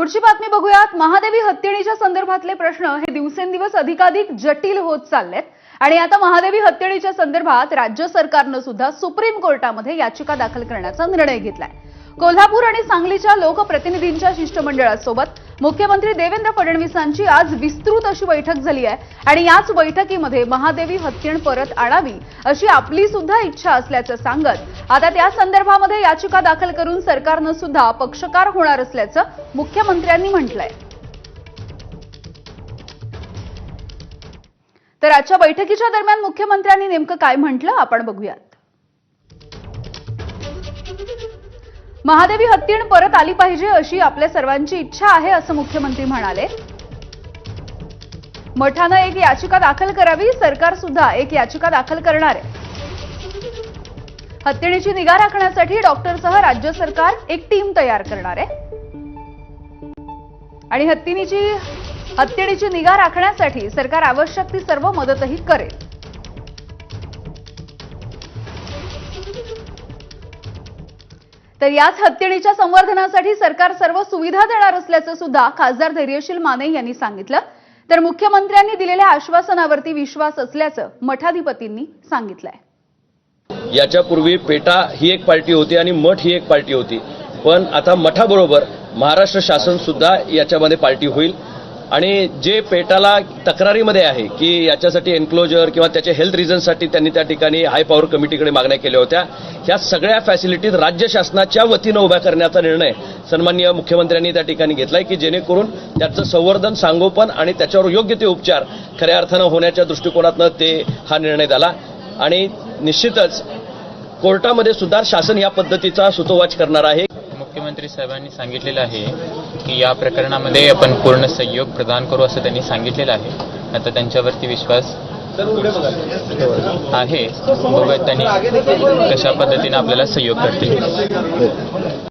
पुढची बातमी बघूयात. महादेवी हत्तीणीच्या संदर्भातले प्रश्न हे दिवसेंदिवस अधिकाधिक जटिल होत चाललेत. आणि आता महादेवी हत्तीणीच्या संदर्भात राज्य सरकारनं सुद्धा सुप्रीम कोर्टामध्ये याचिका दाखल करण्याचा निर्णय घेतलाय. कोल्हापूर आणि सांगलीच्या लोकप्रतिनिधींच्या शिष्टमंडळासोबत मुख्यमंत्री देवेंद्र फडणवीसांची आज विस्तृत अशी बैठक झाली आहे. आणि याच बैठकीमध्ये महादेवी हत्तीण परत आणावी अशी आपली सुद्धा इच्छा असल्याचं सांगत आता त्या संदर्भामध्ये याचिका दाखल करून सरकारनं सुद्धा पक्षकार होणार असल्याचं मुख्यमंत्र्यांनी म्हटलंय. तर आजच्या बैठकीच्या दरम्यान मुख्यमंत्र्यांनी नेमकं काय म्हटलं आपण बघूयात. महादेवी हत्तीण परत आली पाहिजे अशी आपल्या सर्वांची इच्छा आहे असं मुख्यमंत्री म्हणाले. मठानं एक याचिका दाखल करावी सरकार सुद्धा एक याचिका दाखल करणार आहे. हत्तीणीची निगा राखण्यासाठी डॉक्टरसह राज्य सरकार एक टीम तयार करणार आहे. आणि हत्तीणीची हत्तीणीची निगा राखण्यासाठी सरकार आवश्यक ती सर्व मदतही करेल. तर याच हत्तीणीच्या संवर्धनासाठी सरकार सर्व सुविधा देणार असल्याचं सुद्धा खासदार धैर्यशील माने यांनी सांगितलं. तर मुख्यमंत्र्यांनी दिलेल्या आश्वासनावरती विश्वास असल्याचं मठाधिपतींनी सांगितलंय. याच्यापूर्वी पेटा ही एक पार्टी होती आणि मठ ही एक पार्टी होती. पण आता मठाबरोबर महाराष्ट्र शासन सुद्धा याच्यामध्ये पार्टी होईल. आणि जे पेटाला तक्रारीमध्ये आहे की याच्यासाठी एन्क्लोजर किंवा त्याच्या हेल्थ रिझनसाठी त्यांनी त्या ठिकाणी हाय पॉवर कमिटीकडे मागण्या केल्या होत्या ह्या सगळ्या फॅसिलिटीज राज्य शासनाच्या वतीनं उभ्या करण्याचा निर्णय सन्माननीय मुख्यमंत्र्यांनी त्या ठिकाणी घेतलाय की जेणेकरून त्याचं संवर्धन सांगोपन आणि त्याच्यावर योग्य ते उपचार खऱ्या अर्थानं होण्याच्या दृष्टिकोनातनं ते हा निर्णय झाला. आणि निश्चितच कोर्टामध्ये सुद्धा शासन या पद्धतीचा सुतोवाच करणार आहे. मुख्यमंत्री साहेबांनी सांगितलेलं आहे की या प्रकरणामध्ये आपण पूर्ण सहयोग प्रदान करू असं त्यांनी सांगितलेलं आहे. आता त्यांच्यावरती विश्वास आहे. बघूयात त्यांनी कशा पद्धतीने आपल्याला सहयोग करतील.